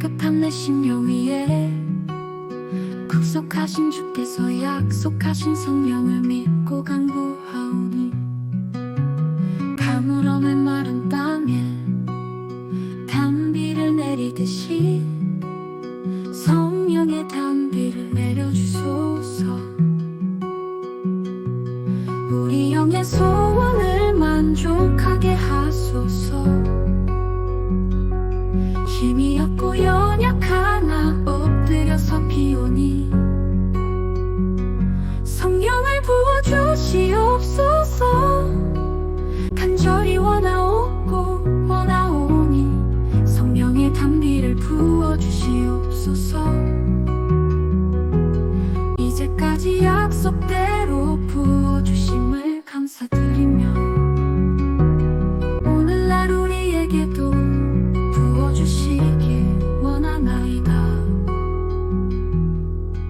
갈급한 내 심령 위에 약속하신 주께서 약속하신 성령을 믿고 강구하오니 가물어 메마른 땅에 담비를 내리듯이 성령의 담비를 내려주소서. 우리 영의 소원 힘이 없고 연약하나 엎드려서 비오니. 성령을 부어주시옵소서. 간절히 원하옵고 원하오니 성령의 담비를 부어주시옵소서.